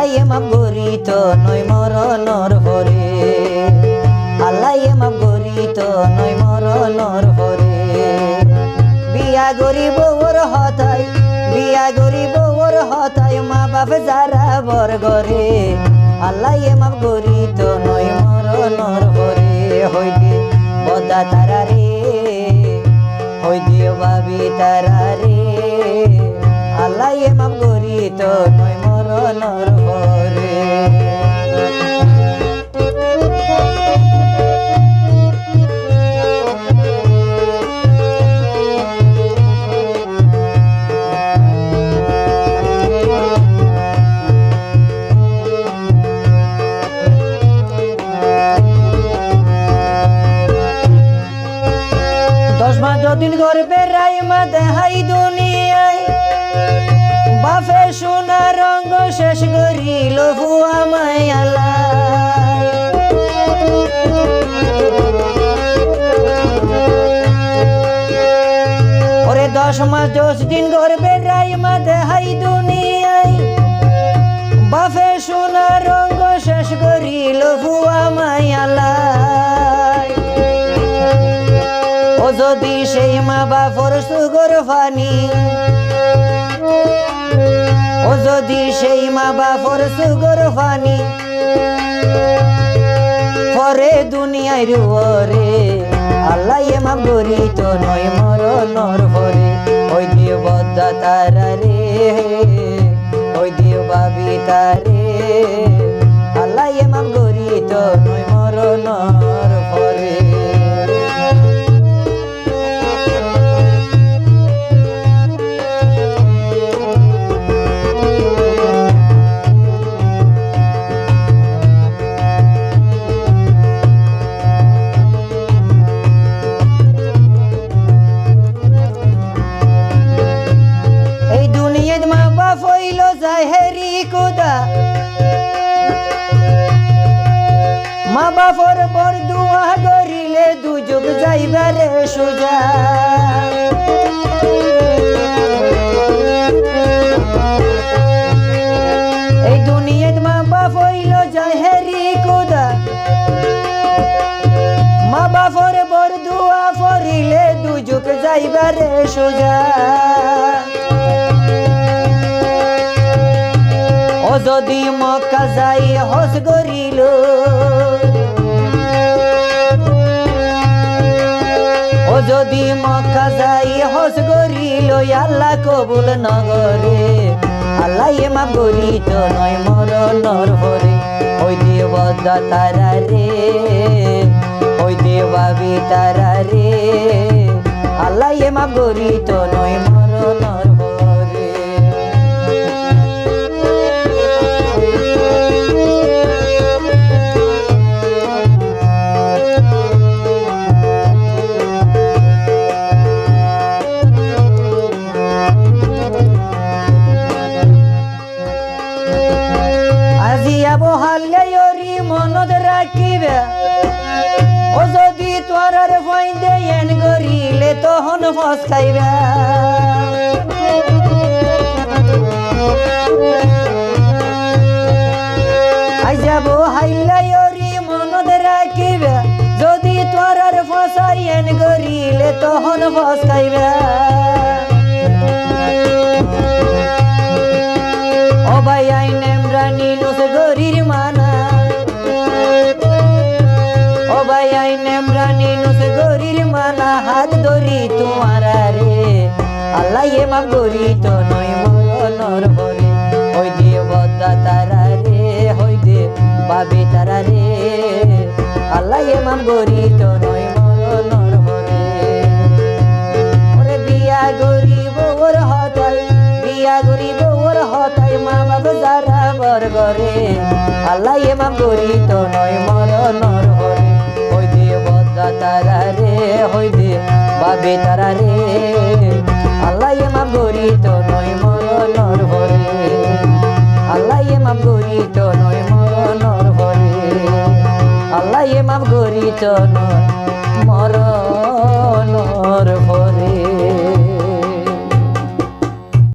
আল্লাহ মাপ গরি তো নয় মরণর ভরে। আল্লাহ মাপ গরি তো নয় মরণর ভরে। বিয়া গরি বউর হতাই বিয়া গরি বউর হতাই মা বাপ যারা বর গরে আল্লাহ মাপ গরি তো নয় মরণর ভরে। হইতে বদা তারা রে, হই দিও ভাবি তারা রে। আল্লাহ মাপ গরি তো নয় মরণর যদিন গর্বে রাই মা দেহাই দুনিয়ায়? বাফে সোনা রঙ্গ শেষ করিল ভুয়া মায়ালা ওরে দশ মাস দশ দিন গর্বে রাই মা দেহাই দুনিয়ায়। বাফে সোনা যদি সেই মা বাপর সুগর ফানি, ও যদি সেই মা বাপর সুগর ফানি, পরে দুনিয়ায় রুয়ারে আল্লাহ এ মা গরি তো নয়, মরণর ভরে ওই দিও বদ্দা তারা রে, ওই দিও বাবি তারে আল্লাহ এ মা গরি তো নয়, মরণর যায় হেরি কুদা মা বাপর বর দুয়া করিলে দুযুগ যাইবারে সুজা এই দুনিয়াত মা বাপ হইল যায় হেরি কুদা মা বাপর বর দুয়া ফরিলে দুযুগ যাইবারে সোজা যদি মক্কা যাই হস গরিল ও যদি মক্কা যাই হস গরিল আল্লাহ কবুল নগরে, আল্লাহ এমা গরি তো নয় মরণর ভরে। ওই বদ্দা তারা রে, ওই দিয়ে বাবি তারা রে, আল্লাহ এমা গরি তো নয় মরণর তখন ফস খাইবে আইজা বহাইলে ওরি মনত রাখিবে। যদি তোরার ফসাই এন করিলে তখন ফস খাইবে। ও ভাই আইনেম রানী নুস গরির মানা। ও ভাই আইনেম রানী নুস গরির মানা। হাত ধরি এ মাপ গরি তো নয় মরণর ভরে ওই দিয়ে বদ্দা তারা রে, হই দে বাবে তারা রে। আল্লাহ মাপ গরি তো নয় মরণর ভরে ওরে বিয়া গরিব ওর হতাই, বিয়া গরিব ওর হতাই, মা বাপ যারা বর গরে আল্লাহ মাম গরি তো নয় মরণর হরে হই দিয়ে বদ্দা তারা রে, হই দিয়ে বাবে তারা রে। করিত নয় মরণর ভরে। আল্লাহ মাপ করিত নয় মরণর ভরে। আল্লাহ মাপ করিত নয় মরণ